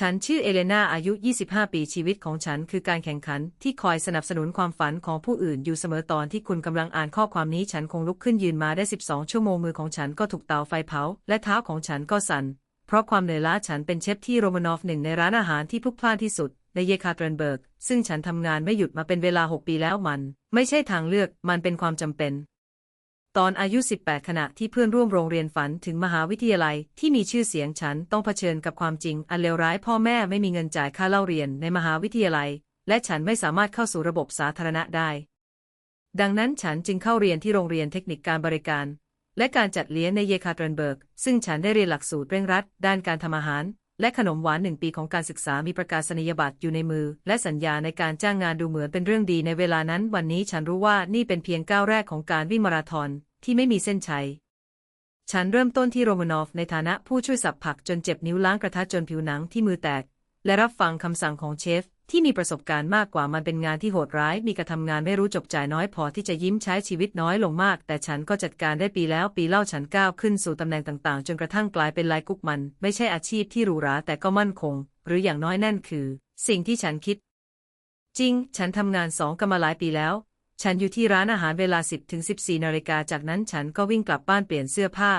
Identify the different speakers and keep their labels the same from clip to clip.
Speaker 1: ฉันชื่อเอเลนาอายุ 25 ปีชีวิตของฉันคือการแข่งขันที่คอยสนับสนุนความฝันของผู้อื่นอยู่เสมอตอนที่คุณกำลังอ่านข้อความนี้ฉันคงลุกขึ้นยืนมาได้ 12 ชั่วโมงมือของฉันก็ถูกเตาไฟเผา และเท้าของฉันก็สั่น เพราะความเหนื่อยล้าฉันเป็นเชฟที่โรมานอฟหนึ่งในร้านอาหารที่พลุกพล่านที่สุด ในเยคาเทรนเบิร์กซึ่งฉันทำงานไม่หยุดมาเป็นเวลา 6 ปีแล้วมัน ไม่ใช่ทางเลือกมันเป็นความจำเป็น ตอนอายุ 18 ขณะที่เพื่อนร่วมโรงเรียนฝันถึงมหาวิทยาลัยที่มีชื่อเสียงฉันต้องเผชิญกับความจริง อันเลวร้ายพ่อแม่ไม่มีเงินจ่ายค่าเล่าเรียนในมหาวิทยาลัย และฉันไม่สามารถเข้าสู่ระบบสาธารณะได้ ดังนั้นฉันจึงเข้าเรียนที่โรงเรียนเทคนิคการบริการ และการจัดเลี้ยงในเยคาเทรนเบิร์กซึ่งฉันได้เรียนหลักสูตรเร่งรัด ด้านการทำอาหาร และขนมหวานหนึ่งปีของการศึกษามีประกาศนียบัตรอยู่ในมือ และสัญญาในการจ้างงานดูเหมือนเป็นเรื่องดีในเวลานั้น วันนี้ฉันรู้ว่านี่เป็นเพียงก้าวแรกของการวิ่งมาราธอนที่ไม่มีเส้นชัย ฉันเริ่มต้นที่โรมานอฟในฐานะผู้ช่วยสับผักจนเจ็บนิ้วล้างกระทะจนผิวหนังที่มือแตก และรับฟังคำสั่งของเชฟ ที่มีประสบการณ์มากกว่ามันเป็นงานที่โหดร้าย มีกระทำงานไม่รู้จบจ่ายน้อยพอที่จะยิ้มใช้ชีวิตน้อยลงมาก แต่ฉันก็จัดการได้ปีแล้วปีเล่าฉันก้าวขึ้นสู่ตำแหน่งต่างๆ จนกระทั่งกลายเป็นลายกุ๊กมัน ไม่ใช่อาชีพที่หรูหราแต่ก็มั่นคง หรืออย่างน้อยนั่นคือ สิ่งที่ฉันคิด จริง ฉันทำงานสองกันมาหลายปีแล้ว ฉันอยู่ที่ร้านอาหารเวลา 10ถึง14นาฬิกาจากนั้นฉันก็วิ่งกลับบ้านเปลี่ยนเสื้อผ้า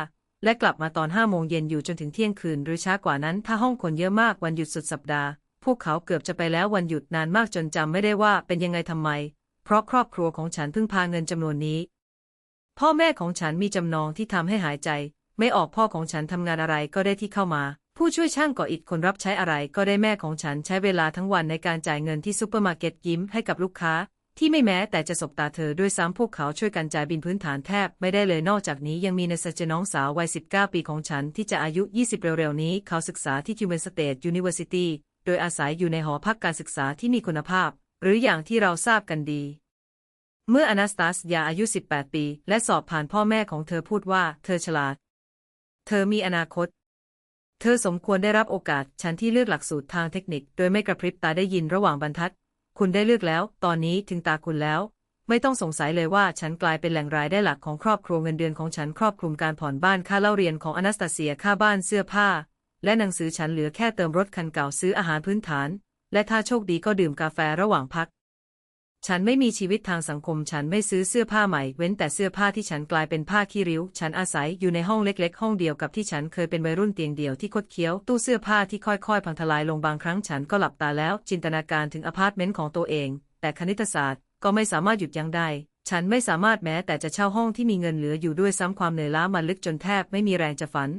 Speaker 1: และกลับมาตอน5โมงเย็นอยู่จนถึงเที่ยงคืน หรือช้ากว่านั้นถ้าห้องคนเยอะมากวันหยุดสุดสัปดาห์ พวกเขาเกือบจะไปแล้ววันหยุดนานมากจนจำไม่ได้ว่าเป็นยังไงทำไม เพราะครอบครัวของฉันเพิ่งพาเงินจำนวนนี้ พ่อแม่ของฉันมีจำนองที่ทำให้หายใจ ไม่ออกพ่อของฉันทำงานอะไรก็ได้ที่เข้ามา ผู้ช่วยช่างก่ออิฐคนรับใช้อะไรก็ได้แม่ของฉันใช้เวลาทั้งวันในการจ่ายเงินที่ซูเปอร์มาร์เก็ตยิ้มให้กับลูกค้า ที่ไม่แม้แต่จะสบตาเธอด้วยซ้ำพวกเขาช่วยกันจ่ายบินพื้นฐานแทบไม่ได้เลยนอกจากนี้ยังมีเนสเจน้องสาววัย19 ปีของฉันที่จะอายุ 20 เร็วๆนี้ เขาศึกษาที่ Cuban State University โดยอาศัยอยู่ในหอพักการศึกษาที่มีคุณภาพ หรืออย่างที่เราทราบกันดี เมื่ออนาสตาสยาอายุ 18 ปี และสอบผ่านพ่อแม่ของเธอพูดว่า เธอฉลาด เธอมีอนาคต เธอสมควรได้รับโอกาสฉันที่เลือกหลักสูตรทางเทคนิค โดยไม่กระพริบตาได้ยินระหว่างบรรทัด คุณได้เลือกแล้ว ตอนนี้ถึงตาคุณแล้วไม่ต้องสงสัยเลยว่าฉันกลายเป็นแหล่งรายได้หลักของครอบครัวเงินเดือนของฉันครอบคลุมการผ่อนบ้านค่าเล่าเรียนของอนาสตาเซียค่าบ้านเสื้อผ้า และหนังสือฉันเหลือแค่เติมรถคันเก่าซื้ออาหารพื้นฐาน และถ้าโชคดีก็ดื่มกาแฟระหว่างพัก ฉันไม่มีชีวิตทางสังคม ฉันไม่ซื้อเสื้อผ้าใหม่ เว้นแต่เสื้อผ้าที่ฉันกลายเป็นผ้าขี้ริ้ว ฉันอาศัยอยู่ในห้องเล็กๆ ห้องเดียวกับที่ฉันเคยเป็นวัยรุ่นเตียงเดียวที่คดเคี้ยว ตู้เสื้อผ้าที่ค่อยๆ พังทลายลงบางครั้งฉันก็หลับตาแล้ว จินตนาการถึงอพาร์ตเมนต์ของตัวเอง แต่คณิตศาสตร์ก็ไม่สามารถหยุดยั้งได้ฉันไม่สามารถแม้แต่จะเช่าห้องที่มีเงินเหลืออยู่ด้วยซ้ำความเหนื่อยล้ามันลึกจนแทบไม่มีแรงจะฝัน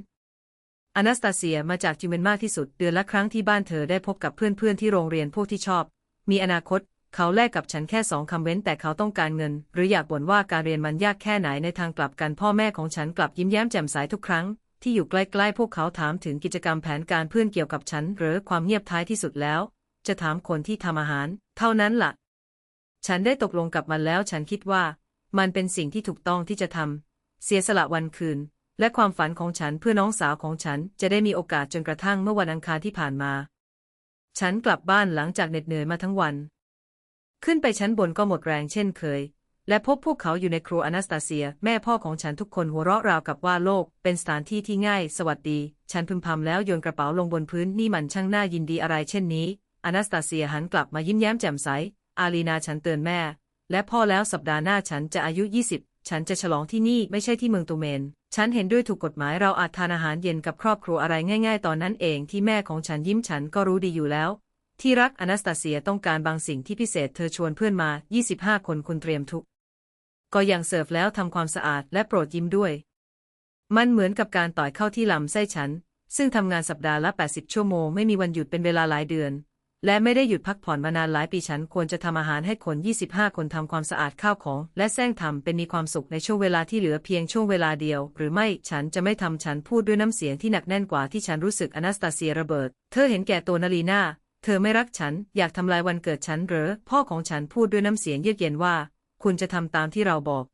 Speaker 1: อนาสตาเซียมาจากจิวเมนมาที่สุด เดือนละครั้งที่บ้านเธอได้พบกับเพื่อนๆที่โรงเรียนพวกที่ชอบ มีอนาคต เขาแลกกับฉันแค่สองคำเว้นแต่เขาต้องการเงิน หรืออยากบ่นว่าการเรียนมันยากแค่ไหนในทางกลับกันพ่อแม่ของฉันกลับยิ้มแย้มแจ่มใสทุกครั้ง ที่อยู่ใกล้ๆพวกเขาถามถึงกิจกรรมแผนการเพื่อนเกี่ยวกับฉัน หรือความเงียบท้ายที่สุดแล้ว จะถามคนที่ทำอาหาร เท่านั้นล่ะ ฉันได้ตกลงกับมันแล้ว ฉันคิดว่า มันเป็นสิ่งที่ถูกต้องที่จะทำเสียสละวันคืน และความฝันของฉันเพื่อน้องสาวของฉันจะได้มีโอกาสจนกระทั่งเมื่อวันอังคารที่ผ่านมา ฉันกลับบ้านหลังจากเหน็ดเหนื่อยมาทั้งวัน ขึ้นไปชั้นบนก็หมดแรงเช่นเคย และพบพวกเขาอยู่ในครัวอนาสตาเซีย แม่พ่อของฉันทุกคนหัวเราะราวกับว่าโลก เป็นสถานที่ที่ง่าย สวัสดี ฉันพึมพำแล้วโยนกระเป๋าลงบนพื้นนี่มันช่างน่ายินดีอะไรเช่นนี้อนาสตาเซียหันกลับมายิ้มแย้มแจ่มใส อาลีนาฉันเตือนแม่ และพ่อแล้วสัปดาห์หน้าฉันจะอายุ 20 ฉันจะฉลองที่นี่ไม่ใช่ที่เมืองตูเมน ฉันเห็นด้วยถูกกฎหมายเราอาจทานอาหารเย็นกับครอบครัวอะไรง่าย ๆ ตอนนั้นเองที่แม่ของฉันยิ้มฉันก็รู้ดีอยู่แล้ว ที่รักอนาสตาเซียต้องการบางสิ่งที่พิเศษเธอชวนเพื่อนมา 25 คนคุณเตรียมทุก ก็ยังเสิร์ฟแล้วทำความสะอาดและโปรดยิ้มด้วย มันเหมือนกับการต่อยเข้าที่ลำไส้ฉัน ซึ่งทำงานสัปดาห์ละ 80 ชั่วโมงไม่มีวันหยุดเป็นเวลาหลายเดือน และไม่ได้หยุดพักผ่อนมานานหลายปีฉันควรจะทำอาหารให้คน 25 คนทำความสะอาดข้าวของ และแซงทำเป็นมีความสุขในช่วงเวลาที่เหลือเพียงช่วงเวลาเดียว หรือไม่ฉันจะไม่ทำฉันพูดด้วยน้ำเสียงที่หนักแน่นกว่าที่ฉันรู้สึกอนาสตาเซียระเบิด เธอเห็นแก่ตัวนาลีนาเธอไม่รักฉัน อยากทำลายวันเกิดฉันหรือพ่อของฉันพูดด้วยน้ำเสียงเยือกเย็นว่า คุณจะทำตามที่เราบอก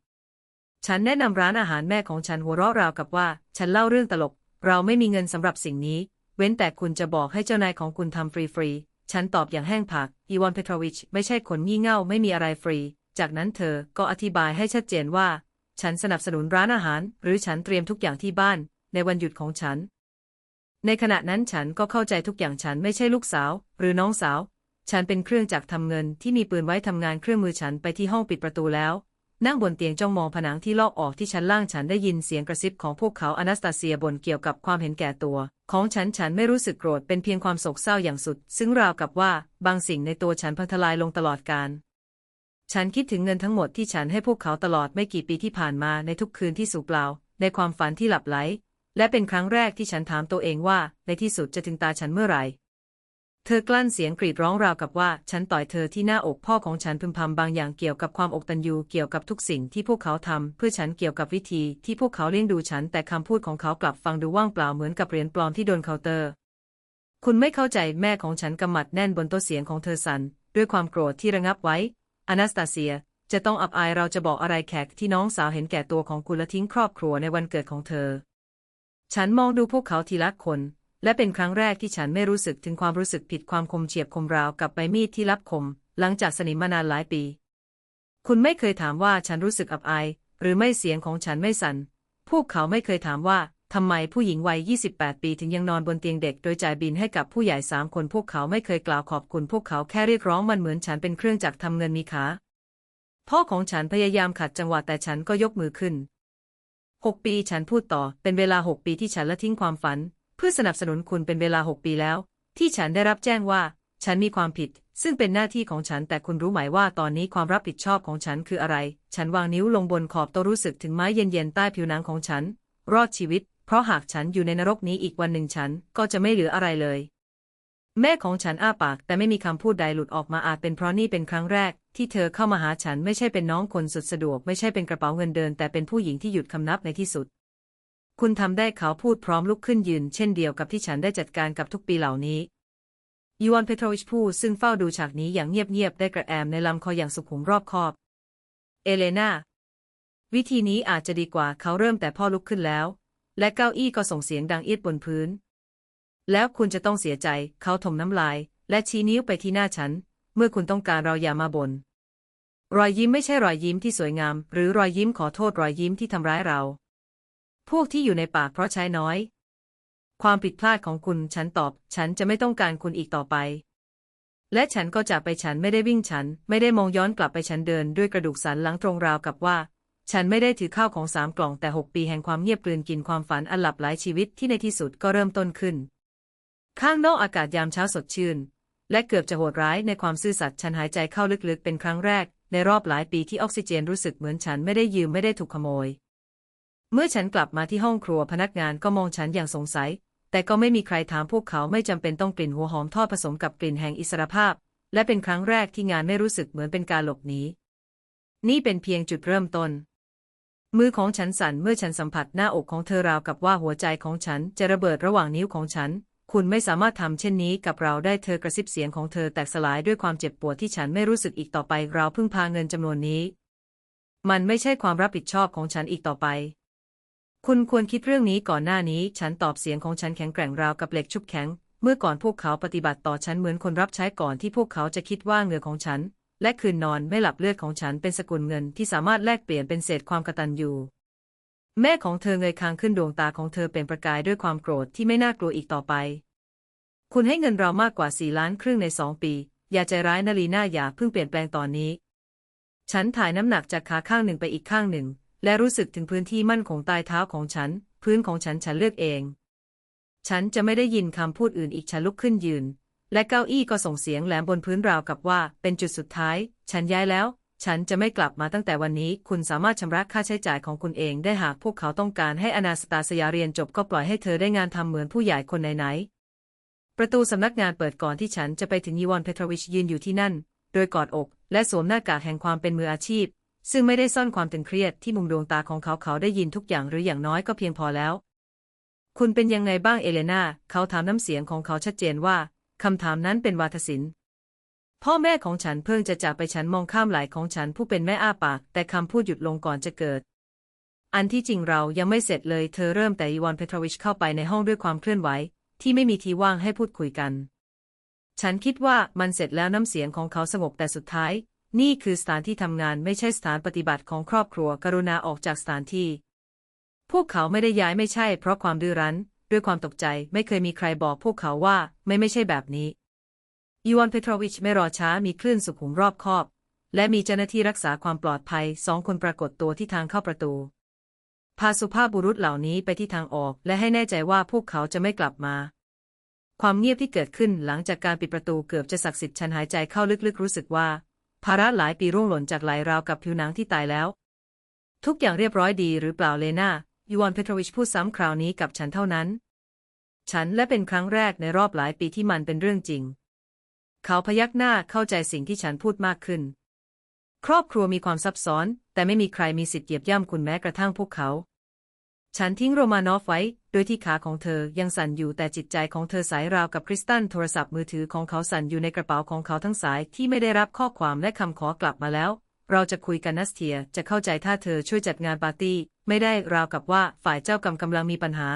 Speaker 1: ฉันแนะนำร้านอาหารแม่ของฉันหัวเราะราวกับว่า ฉันเล่าเรื่องตลก เราไม่มีเงินสำหรับสิ่งนี้ เว้นแต่คุณจะบอกให้เจ้านายของคุณทำฟรีๆ ฉันตอบอย่างแห้งผากอีวานเพทรวิชไม่ใช่คนงี่เง่าไม่มีอะไรฟรี จากนั้นเธอก็อธิบายให้ชัดเจนว่า ฉันสนับสนุนร้านอาหาร หรือฉันเตรียมทุกอย่างที่บ้าน ในวันหยุดของฉัน ในขณะนั้นฉันก็เข้าใจทุกอย่างฉันไม่ใช่ลูกสาว หรือน้องสาว ฉันเป็นเครื่องจักรทำเงินที่มีปืนไว้ทำงานเครื่องมือฉันไปที่ห้องปิดประตูแล้ว นั่งบนเตียงจ้องมองผนังที่ลอกออกที่ชั้นล่างฉันได้ยินเสียงกระซิบของพวกเขาอนาสตาเซียบ่นเกี่ยวกับความเห็นแก่ตัว ของฉันฉันไม่รู้สึกโกรธเป็นเพียงความโศกเศร้าอย่างสุด ซึ่งราวกับว่าบางสิ่งในตัวฉันพังทลายลงตลอดกาลฉันคิดถึงเงินทั้งหมดที่ฉันให้พวกเขาตลอดไม่กี่ปีที่ผ่านมาในทุกคืนที่สูบเปล่า ในความฝันที่หลับไหล และเป็นครั้งแรกที่ฉันถามตัวเองว่า ในที่สุดจะถึงตาฉันเมื่อไหร่ เธอกลั้นเสียงกรีดร้องราวกับว่า ฉันต่อยเธอที่หน้าอกพ่อของฉันพึมพำบางอย่างเกี่ยวกับความอกตันยูเกี่ยวกับทุกสิ่งที่พวกเขาทำเพื่อฉันเกี่ยวกับวิธีที่พวกเขาเลี้ยงดูฉันแต่คำพูดของเขากลับฟังดูว่างเปล่าเหมือนกับเหรียญปลอมที่โดนเคาน์เตอร์ คุณไม่เข้าใจแม่ของฉันกำมัดแน่นบนโต๊ะเสียงของเธอสันด้วยความโกรธที่ระงับไว้อนาสตาเซีย จะต้องอับอายเราจะบอกอะไรแขกที่น้องสาวเห็นแก่ตัวของคุณและทิ้งครอบครัวในวันเกิดของเธอ ฉันมองดูพวกเขาทีละคน และเป็นครั้งแรกที่ฉันไม่รู้สึกถึงความรู้สึกผิดความคมเฉียบคมราวกับใบมีดที่รับคม หลังจากสนิมมานานหลายปี คุณไม่เคยถามว่าฉันรู้สึกอับอาย หรือไม่เสียงของฉันไม่สัน่น พวกเขาไม่เคยถามว่าทำไมผู้หญิงวัย 28 ปีถึงยังนอนบนเตียงเด็ก โดยจ่ายบินให้กับผู้ใหญ่สามคน พวกเขาไม่เคยกล่าวขอบคุณ พวกเขาแค่เรียกร้องมันเหมือนฉันเป็นเครื่องจักรทำเงินมีขา พ่อของฉันพยายามขัดจังหวะแต่ฉันก็ยกมือขึ้นหกปีฉันพูดต่อ เป็นเวลาหกปีที่ฉันละทิ้งความฝัน พื่อสนับสนุนคุณเป็นเวลาหกปีแล้ว ที่ฉันได้รับแจ้งว่า ฉันมีความผิด ซึ่งเป็นหน้าที่ของฉันแต่คุณรู้ไหมว่าตอนนี้ความรับผิดชอบของฉันคืออะไร ฉันวางนิ้วลงบนขอบโต๊ะรู้สึกถึงไม้เย็นๆใต้ผิวหนังของฉัน รอดชีวิต เพราะหากฉันอยู่ในนรกนี้อีกวันหนึ่งฉันก็จะไม่เหลืออะไรเลย แม่ของฉันอ้าปาก แต่ไม่มีคำพูดใดหลุดออกมาอาจเป็นเพราะนี่เป็นครั้งแรก ที่เธอเข้ามาหาฉันไม่ใช่เป็นน้องคนสุดสะดวก ไม่ใช่เป็นกระเป๋าเงินเดิน แต่เป็นผู้หญิงที่หยุดคำนับในที่สุด คุณทำได้เขาพูดพร้อมลุกขึ้นยืนเช่นเดียวกับที่ฉันได้จัดการกับทุกปีเหล่านี้ยูวอนเพโทรวิชพูดซึ่งเฝ้าดูฉากนี้อย่างเงียบๆได้กระแอมในลำคออย่างสุขุมรอบคอบ เอเลนาวิธีนี้อาจจะดีกว่าเขาเริ่มแต่พ่อลุกขึ้นแล้ว และเก้าอี้ก็ส่งเสียงดังเอียดบนพื้น แล้วคุณจะต้องเสียใจ เขาถมน้ำลาย และชี้นิ้วไปที่หน้าฉัน เมื่อคุณต้องการเราอย่ามาบน่นรอยยิ้มไม่ใช่รอยยิ้มที่สวยงาม หรือรอยยิ้มขอโทษรอยยิ้มที่ทำร้ายเรา พวกที่อยู่ในป่าเพราะใช้น้อย ความผิดพลาดของคุณฉันตอบ ฉันจะไม่ต้องการคุณอีกต่อไป และฉันก็จากไปฉันไม่ได้วิ่งฉัน ไม่ได้มองย้อนกลับไปฉันเดินด้วยกระดูกสันหลังตรงราวกับว่า ฉันไม่ได้ถือข้าวของสามกล่องแต่หกปีแห่งความเงียบกลืนกินความฝันอันหลับหลายชีวิตที่ในที่สุดก็เริ่มต้นขึ้น ข้างนอกอากาศยามเช้าสดชื่น และเกือบจะโหดร้ายในความซื่อสัตย์ฉันหายใจเข้าลึกๆ เป็นครั้งแรก ในรอบหลายปีที่ออกซิเจนรู้สึกเหมือนฉันไม่ได้ยืมไม่ได้ถูกขโมย เมื่อฉันกลับมาที่ห้องครัวพนักงานก็มองฉันอย่างสงสัย แต่ก็ไม่มีใครถามพวกเขาไม่จำเป็นต้องกลิ่นหัวหอมทอดผสมกับกลิ่นแห่งอิสรภาพ และเป็นครั้งแรกที่งานไม่รู้สึกเหมือนเป็นการหลบหนีนี่เป็นเพียงจุดเริ่มต้น มือของฉันสั่นเมื่อฉันสัมผัสหน้าอกของเธอราวกับว่าหัวใจของฉันจะระเบิดระหว่างนิ้วของฉัน คุณไม่สามารถทำเช่นนี้กับเราได้เธอกระซิบเสียงของเธอแตกสลายด้วยความเจ็บปวดที่ฉันไม่รู้สึกอีกต่อไปเราเพึ่งพาเงินจำนวนนี้ มันไม่ใช่ความรับผิดชอบของฉันอีกต่อไป คุณควรคิดเรื่องนี้ก่อนหน้านี้ ฉันตอบเสียงของฉันแข็งแกร่งราวกับเหล็กชุบแข็ง เมื่อก่อนพวกเขาปฏิบัติต่อฉันเหมือนคนรับใช้ก่อนที่พวกเขาจะคิดว่าเหงื่อของฉัน และคืนนอนไม่หลับเลือดของฉันเป็นสกุลเงินที่สามารถแลกเปลี่ยนเป็นเศษความกตัญญูแม่ของเธอเงยคางขึ้นดวงตาของเธอเป็นประกายด้วยความโกรธที่ไม่น่ากลัวอีกต่อไป คุณให้เงินเรามากกว่าสี่ล้านครึ่งในสองปี อย่าใจร้ายนาลีน่าอย่าเพิ่งเปลี่ยนแปลงตอนนี้ ฉันถ่ายน้ำหนักจากขาข้างหนึ่งไปอีกข้างหนึ่ง และรู้สึกถึงพื้นที่มั่นคงใต้เท้าของฉัน พื้นของฉันฉันเลือกเอง ฉันจะไม่ได้ยินคำพูดอื่นอีกฉันลุกขึ้นยืน และเก้าอี้ก็ส่งเสียงแหลมบนพื้นราวกับว่าเป็นจุดสุดท้าย ฉันย้ายแล้ว ฉันจะไม่กลับมาตั้งแต่วันนี้ คุณสามารถชำระค่าใช้จ่ายของคุณเองได้หากพวกเขาต้องการให้อนาสตาสยาเรียนจบก็ปล่อยให้เธอได้งานทำเหมือนผู้ใหญ่คนไหนๆประตูสำนักงานเปิดก่อนที่ฉันจะไปถึงยีวอนเพทรวิชยืนอยู่ที่นั่น โดยกอดอก และสวมหน้ากากแห่งความเป็นมืออาชีพ ซึ่งไม่ได้ซ่อนความตึงเครียดที่มุมดวงตาของเขาเขาได้ยินทุกอย่างหรืออย่างน้อยก็เพียงพอแล้ว คุณเป็นยังไงบ้างเอเลนาเขาถามน้ำเสียงของเขาชัดเจนว่าคำถามนั้นเป็นวาทศิลป์พ่อแม่ของฉันเพิ่งจะจากไปฉันมองข้ามไหลของฉันผู้เป็นแม่อ้าปาก แต่คำพูดหยุดลงก่อนจะเกิด อันที่จริงเรายังไม่เสร็จเลยเธอเริ่มแต่อีวอนเพทรวิชเข้าไปในห้องด้วยความเคลื่อนไหว ที่ไม่มีทีว่างให้พูดคุยกัน ฉันคิดว่ามันเสร็จแล้วน้ำเสียงของเขาสงบแต่สุดท้าย นี่คือสถานที่ทำงานไม่ใช่สถานปฏิบัติของครอบครัว กรุณาออกจากสถานที่ พวกเขาไม่ได้ย้ายไม่ใช่ เพราะความดื้อรั้น ด้วยความตกใจไม่เคยมีใครบอกพวกเขาว่าไม่ไม่ใช่แบบนี้อีวานเพโทรวิชไม่รอช้ามีคลื่นสุขุมรอบคอบ และมีเจ้าหน้าที่รักษาความปลอดภัยสองคนปรากฏตัวที่ทางเข้าประตู พาสุภาพบุรุษเหล่านี้ไปที่ทางออก และให้แน่ใจว่าพวกเขาจะไม่กลับมา ความเงียบที่เกิดขึ้นหลังจากการปิดประตูเกือบจะศักดิ์สิทธิ์ฉันหายใจเข้าลึกๆรู้สึกว่า ภาระหลายปีร่วงหล่นจากไหลราวกับผิวหนังที่ตายแล้ว ทุกอย่างเรียบร้อยดีหรือเปล่าเลนายูวานเพโทรวิชพูดซ้ำคราวนี้กับฉันเท่านั้น ฉันและเป็นครั้งแรกในรอบหลายปีที่มันเป็นเรื่องจริง เขาพยักหน้าเข้าใจสิ่งที่ฉันพูดมากขึ้น ครอบครัวมีความซับซ้อน แต่ไม่มีใครมีสิทธิ์เหยียบย่ำคุณแม้กระทั่งพวกเขา ฉันทิ้งโรมานอฟไว้ โดยที่ขาของเธอยังสั่นอยู่แต่จิตใจของเธอสายราวกับคริสตัลโทรศัพท์มือถือของเขาสั่นอยู่ในกระเป๋าของเขาทั้งสายที่ไม่ได้รับข้อความและคำขอกลับมาแล้ว เราจะคุยกันนัสเทียจะเข้าใจถ้าเธอช่วยจัดงานปาร์ตี้ ไม่ได้ราวกับว่าฝ่ายเจ้ากรรมกำลังมีปัญหา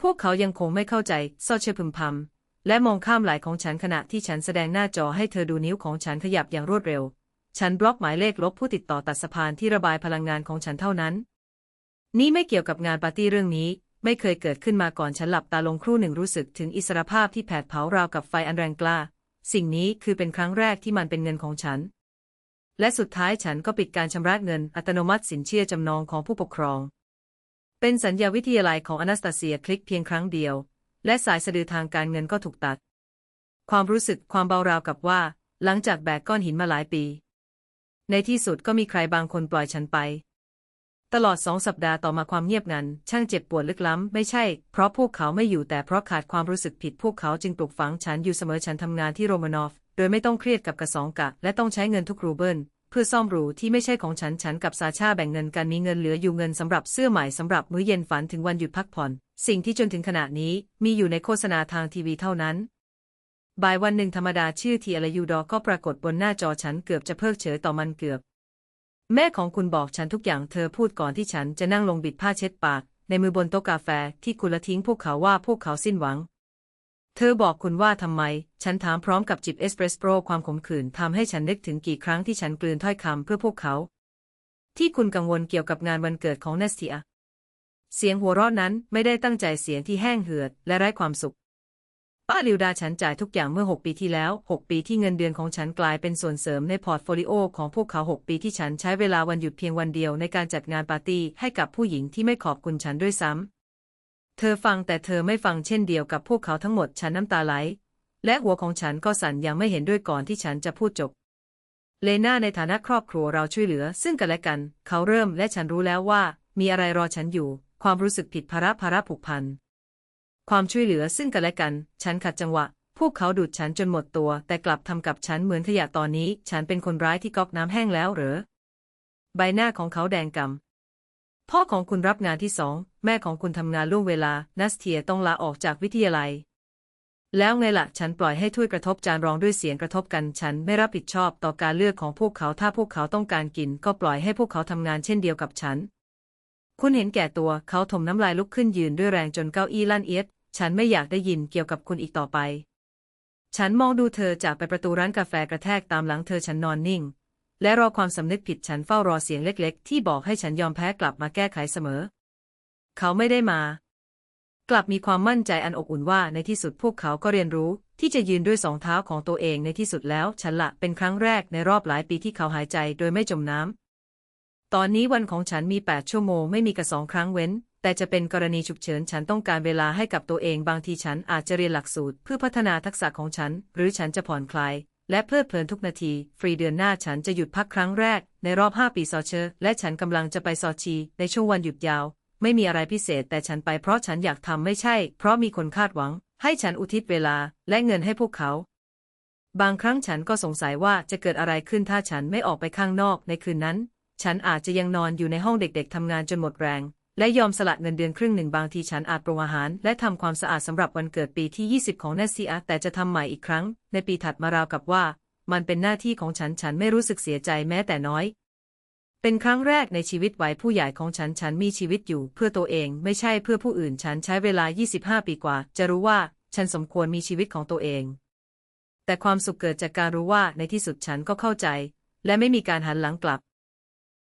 Speaker 1: พวกเขายังคงไม่เข้าใจซอเชพึมพำและมองข้ามไหลของฉันขณะที่ฉันแสดงหน้าจอให้เธอดูนิ้วของฉันขยับอย่างรวดเร็ว ฉันบล็อกหมายเลขลบผู้ติดต่อตัดสะพานที่ระบายพลังงานของฉันเท่านั้น นี่ไม่เกี่ยวกับงานปาร์ตี้เรื่องนี้ ไม่เคยเกิดขึ้นมาก่อนฉันหลับตาลงครู่หนึ่งรู้สึกถึงอิสรภาพที่แผดเผาราวกับไฟอันแรงกล้า สิ่งนี้คือเป็นครั้งแรกที่มันเป็นเงินของฉัน และสุดท้ายฉันก็ปิดการชำระเงินอัตโนมัติสินเชื่อจำนองของผู้ปกครอง เป็นสัญญาวิทยาลัยของอนาสตาเซียคลิกเพียงครั้งเดียว และสายสะดือทางการเงินก็ถูกตัด ความรู้สึกความเบาราวกับว่า หลังจากแบกก้อนหินมาหลายปี ในที่สุดก็มีใครบางคนปล่อยฉันไป ตลอดสองสัปดาห์ต่อมาความเงียบงัน ช่างเจ็บปวดลึกล้ำ ไม่ใช่ เพราะพวกเขาไม่อยู่แต่เพราะขาดความรู้สึกผิดพวกเขาจึงปลุกฝังฉันอยู่เสมอฉันทำงานที่โรมานอฟ โดยไม่ต้องเครียดกับกระสองกะ และต้องใช้เงินทุกรูเบิลเพื่อซ่อมรูที่ไม่ใช่ของฉันฉันกับซาชาแบ่งเงินกันมีเงินเหลืออยู่เงินสำหรับเสื้อใหม่สำหรับมื้อเย็นฝันถึงวันหยุดพักผ่อน สิ่งที่จนถึงขณะนี้มีอยู่ในโฆษณาทางทีวีเท่านั้นบ่ายวันหนึ่งธรรมดาชื่อทีอลยูดอก็ปรากฏบนหน้าจอฉันเกือบจะเพิกเฉยต่อมันเกือบ แม่ของคุณบอกฉันทุกอย่างเธอพูดก่อนที่ฉันจะนั่งลงบิดผ้าเช็ดปาก ในมือบนโต๊ะกาแฟที่คุณละทิ้งพวกเขาว่าพวกเขาสิ้นหวัง เธอบอกคุณว่าทำไม ฉันถามพร้อมกับจิบเอสเปรสโปรความขมขื่นทำให้ฉันนึกถึงกี่ครั้งที่ฉันกลืนถ้อยคำเพื่อพวกเขา ที่คุณกังวลเกี่ยวกับงานวันเกิดของเนสเทียเสียงหัวเราะนั้นไม่ได้ตั้งใจเสียงที่แห้งเหือดและไร้ความสุข ป้าลิวดาฉันจ่ายทุกอย่างเมื่อ 6 ปีที่แล้ว 6 ปีที่เงินเดือนของฉันกลายเป็นส่วนเสริมในพอร์ตโฟลิโอของพวกเขา 6 ปีที่ฉันใช้เวลาวันหยุดเพียงวันเดียวในการจัดงานปาร์ตี้ให้กับผู้หญิงที่ไม่ขอบคุณฉันด้วยซ้ำ เธอฟังแต่เธอไม่ฟังเช่นเดียวกับพวกเขาทั้งหมดฉันน้ำตาไหล และหัวของฉันก็สั่นยังไม่เห็นด้วยก่อนที่ฉันจะพูดจบเลนาในฐานะครอบครัวเราช่วยเหลือ ซึ่งกันและกัน เขาเริ่มและฉันรู้แล้วว่า มีอะไรรอฉันอยู่ ความรู้สึกผิดภาระภาระผูกพัน ความช่วยเหลือซึ่งกันและกัน ฉันขัดจังหวะ พวกเขาดูดฉันจนหมดตัว แต่กลับทำกับฉันเหมือนขยะตอนนี้ ฉันเป็นคนร้ายที่ก๊อกน้ำแห้งแล้วเหรอใบหน้าของเขาแดงกำพ่อของคุณรับงานที่สอง แม่ของคุณทำงานล่วงเวลา นัสเทียต้องลาออกจากวิทยาลัย แล้วไงล่ะ ฉันปล่อยให้ถ้วยกระทบจานรองด้วยเสียงกระทบกัน ฉันไม่รับผิดชอบต่อการเลือกของพวกเขา ถ้าพวกเขาต้องการกิน ก็ปล่อยให้พวกเขาทำงานเช่นเดียวกับฉันคุณเห็นแก่ตัวเขาถมน้ำลายลุกขึ้นยืนด้วยแรงจนเก้าอี้ลั่นเอียด ฉันไม่อยากได้ยินเกี่ยวกับคุณอีกต่อไป ฉันมองดูเธอจากไปประตูร้านกาแฟกระแทกตามหลังเธอฉันนอนนิ่ง และรอความสำนึกผิดฉันเฝ้ารอเสียงเล็กๆ ที่บอกให้ฉันยอมแพ้กลับมาแก้ไขเสมอ เขาไม่ได้มา กลับมีความมั่นใจอันอบอุ่นว่าในที่สุดพวกเขาก็เรียนรู้ที่จะยืนด้วยสองเท้าของตัวเองในที่สุดแล้ว ฉันละเป็นครั้งแรกในรอบหลายปีที่เขาหายใจโดยไม่จมน้ำตอนนี้วันของฉันมี 8 ชั่วโมงไม่มีกระสองครั้งเว้น แต่จะเป็นกรณีฉุกเฉินฉันต้องการเวลาให้กับตัวเองบางทีฉันอาจจะเรียนหลักสูตร เพื่อพัฒนาทักษะของฉัน หรือฉันจะผ่อนคลายและเพลิดเพลินทุกนาที ฟรีเดือนหน้าฉันจะหยุดพักครั้งแรก ในรอบ 5 ปีซอเชอร์และฉันกำลังจะไปซอชี ในช่วงวันหยุดยาว ไม่มีอะไรพิเศษ แต่ฉันไปเพราะฉันอยากทำไม่ใช่ เพราะมีคนคาดหวัง ให้ฉันอุทิศเวลา และเงินให้พวกเขา บางครั้งฉันก็สงสัยว่าจะเกิดอะไรขึ้นถ้าฉันไม่ออกไปข้างนอกในคืนนั้น ฉันอาจจะยังนอนอยู่ในห้องเด็ก ๆทำงานจนหมดแรง และยอมสละเงินเดือนครึ่งหนึ่งบางทีฉันอาจปรุงอาหาร และทำความสะอาดสำหรับวันเกิดปีที่ 20 ของนสซีอาแต่จะทำใหม่อีกครั้ง ในปีถัดมาราวกับว่า มันเป็นหน้าที่ของฉันฉันไม่รู้สึกเสียใจแม้แต่น้อย เป็นครั้งแรกในชีวิตวัยผู้ใหญ่ของฉันฉันมีชีวิตอยู่เพื่อตัวเองไม่ใช่เพื่อผู้อื่นฉันใช้เวลา 25 ปีกว่า จะรู้ว่าฉันสมควรมีชีวิตของตัวเอง แต่ความสุขเกิดจากการรู้ว่าในที่สุดฉันก็เข้าใจ และไม่มีการหันหลังกลับ